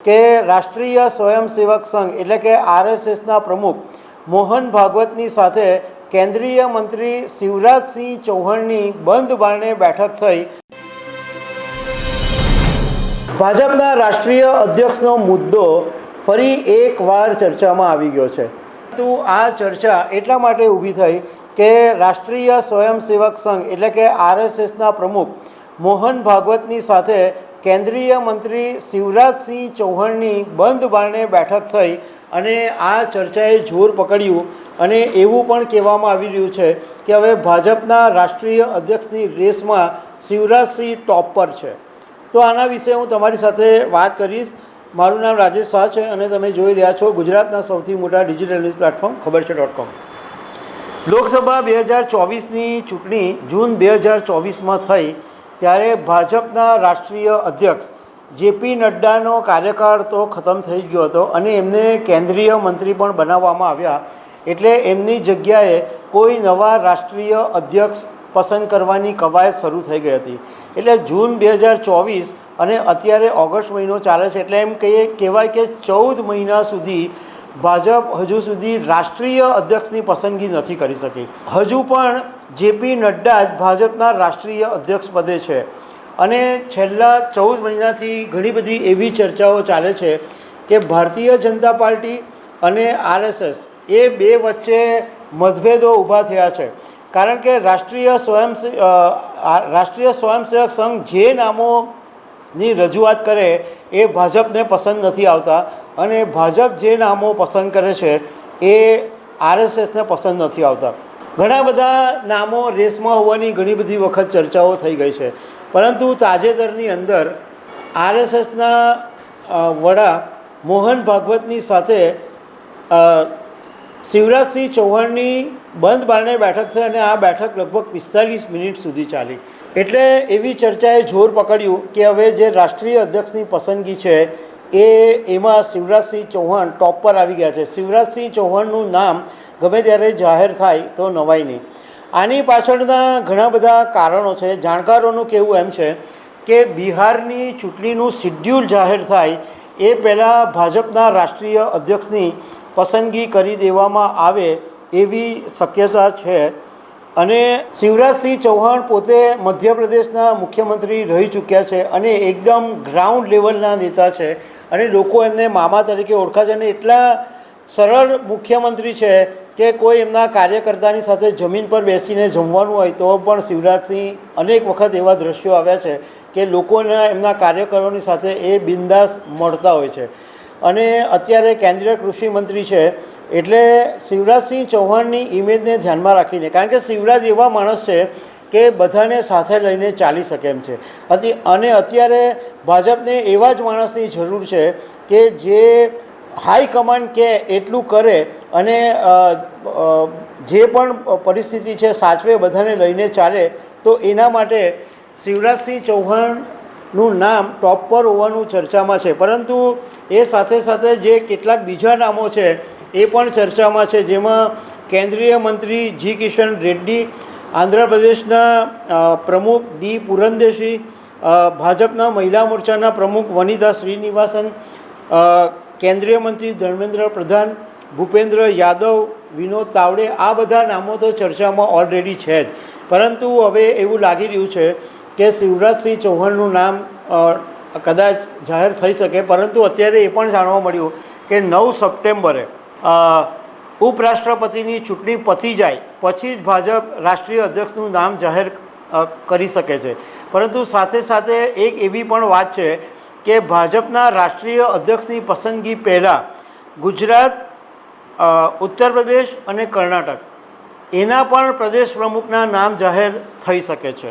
કે રાષ્ટ્રીય સ્વયંસેવક સંઘ, એટલે કે આરએસએસના પ્રમુખ મોહન ભાગવતની સાથે કેન્દ્રીય મંત્રી શિવરાજસિંહ ચૌહાણની બંધ બારણે બેઠક થઈ. ભાજપના રાષ્ટ્રીય અધ્યક્ષનો મુદ્દો ફરી એકવાર ચર્ચામાં આવી ગયો છે. તો આ ચર્ચા એટલા માટે ઊભી થઈ કે રાષ્ટ્રીય સ્વયંસેવક સંઘ, એટલે કે આરએસએસના પ્રમુખ મોહન ભાગવતની સાથે કેન્દ્રીય મંત્રી શિવરાજસિંહ ચૌહાણની બંધ બારણે બેઠક થઈ અને આ ચર્ચાએ જોર પકડ્યું અને એવું પણ કહેવામાં આવી રહ્યું છે કે હવે ભાજપના રાષ્ટ્રીય અધ્યક્ષની રેસમાં શિવરાજસિંહ ટોપ પર છે. તો આના વિશે હું તમારી સાથે વાત કરીશ. મારું નામ રાજેશ શાહ છે અને તમે જોઈ રહ્યા છો ગુજરાતના સૌથી મોટા ડિજિટલ ન્યૂઝ પ્લેટફોર્મ, ખબર છે ડોટ કોમ લોકસભા બે હજાર ચોવીસની ચૂંટણી જૂન બે હજાર ચોવીસમાં થઈ. ત્યારે ભાજપના રાષ્ટ્રીય અધ્યક્ષ જેપી નડ્ડાનો કાર્યકાળ તો ખતમ થઈ ગયો હતો અને એમને કેન્દ્રીય મંત્રી પણ બનાવવામાં આવ્યા. એટલે એમની જગ્યાએ કોઈ નવા રાષ્ટ્રીય અધ્યક્ષ પસંદ કરવાની કવાયત શરૂ થઈ ગઈ હતી. એટલે જૂન બે હજાર ચોવીસ અને અત્યારે ઓગસ્ટ મહિનો ચાલે છે, એટલે એમ કહીએ, કહેવાય કે ચૌદ મહિના સુધી ભાજપ હજુ સુધી રાષ્ટ્રીય અધ્યક્ષની પસંદગી નથી કરી શકી. હજુ પણ જેપી નડ્ડા જ ભાજપના રાષ્ટ્રીય અધ્યક્ષ પદે છે. અને છેલ્લા ચૌદ મહિનાથી ઘણી બધી એવી ચર્ચાઓ ચાલે છે કે ભારતીય જનતા પાર્ટી અને આરએસએસ એ બે વચ્ચે મતભેદો ઊભા થયા છે. કારણ કે રાષ્ટ્રીય સ્વયં રાષ્ટ્રીય સ્વયંસેવક સંઘ જે નામોની રજૂઆત કરે એ ભાજપને પસંદ નથી આવતા અને ભાજપ જે નામો પસંદ કરે છે એ આરએસએસને પસંદ નથી આવતા. ઘણા બધા નામો રેસમાં હોવાની ઘણી બધી વખત ચર્ચાઓ થઈ ગઈ છે. પરંતુ તાજેતરની અંદર આરએસએસના વડા મોહન ભાગવતની સાથે શિવરાજસિંહ ચૌહાણની બંધ બારણે બેઠક થઈ અને આ બેઠક લગભગ પિસ્તાલીસ મિનિટ સુધી ચાલી. એટલે એવી ચર્ચાએ જોર પકડ્યું કે હવે જે રાષ્ટ્રીય અધ્યક્ષની પસંદગી છે, એ એમાં શિવરાજસિંહ ચૌહાણ ટોપ પર આવી ગયા છે. શિવરાજસિંહ ચૌહાણનું નામ ગમે ત્યારે જાહેર થાય તો નવાય નહીં. આની પાછળના ઘણા બધા કારણો છે. જાણકારોનું કહેવું એમ છે કે બિહારની ચૂંટણીનું શિડ્યુલ જાહેર થાય એ પહેલાં ભાજપના રાષ્ટ્રીય અધ્યક્ષની પસંદગી કરી દેવામાં આવે એવી શક્યતા છે. અને શિવરાજસિંહ ચૌહાણ પોતે મધ્યપ્રદેશના મુખ્યમંત્રી રહી ચૂક્યા છે અને એકદમ ગ્રાઉન્ડ લેવલના નેતા છે અને લોકો એમને મામા તરીકે ઓળખા છે અને એટલા સરળ મુખ્યમંત્રી છે કે કોઈ એમના કાર્યકર્તાની સાથે જમીન પર બેસીને જમવાનું હોય તો પણ શિવરાજસિંહ અનેક વખત એવા દ્રશ્યો આવ્યા છે કે લોકોના એમના કાર્યકરોની સાથે એ બિંદાસ મળતા હોય છે. અને અત્યારે કેન્દ્રીય કૃષિ મંત્રી છે, એટલે શિવરાજસિંહ ચૌહાણની ઇમેજને ધ્યાનમાં રાખીને, કારણ કે શિવરાજ એવા માણસ છે કે બધાને સાથે લઈને ચાલી શકે એમ છે. અને અત્યારે ભાજપને એવા જ માણસની જરૂર છે કે જે હાઈકમાન્ડ કે એટલું કરે અને જે પણ પરિસ્થિતિ છે સાચવે બધાને લઈને ચાલે, તો એના માટે શિવરાજસિંહ ચૌહાણનું નામ ટોપ પર હોવાનું ચર્ચામાં છે. પરંતુ એ સાથે સાથે જે કેટલાક બીજા નામો છે, એ પણ ચર્ચામાં છે. જેમાં કેન્દ્રીય મંત્રી જી કિશન રેડ્ડી, આંધ્રપ્રદેશના પ્રમુખ ડી પુરંદેશી ભાજપના મહિલા મોરચાના પ્રમુખ વનિતા શ્રીનિવાસન કેન્દ્રીય મંત્રી ધર્મેન્દ્ર પ્રધાન, ભૂપેન્દ્ર યાદવ, વિનોદ તાવડે આ બધા નામો તો ચર્ચામાં ઓલરેડી છે જ. પરંતુ હવે એવું લાગી રહ્યું છે કે શિવરાજસિંહ ચૌહાણનું નામ કદાચ જાહેર થઈ શકે, પરંતુ અત્યારે એ પણ જાણવા મળ્યું કે નવ સપ્ટેમ્બરે ઉપરાષ્ટ્રપતિની ચૂંટણી પતી જાય, પછી જ ભાજપ રાષ્ટ્રીય અધ્યક્ષનું નામ જાહેર કરી શકે છે. પરંતુ સાથે સાથે એક એવી પણ વાત છે કે ભાજપના રાષ્ટ્રીય અધ્યક્ષની પસંદગી પહેલાં ગુજરાત ઉત્તર પ્રદેશ અને કર્ણાટક, એના પણ પ્રદેશ પ્રમુખના નામ જાહેર થઈ શકે છે.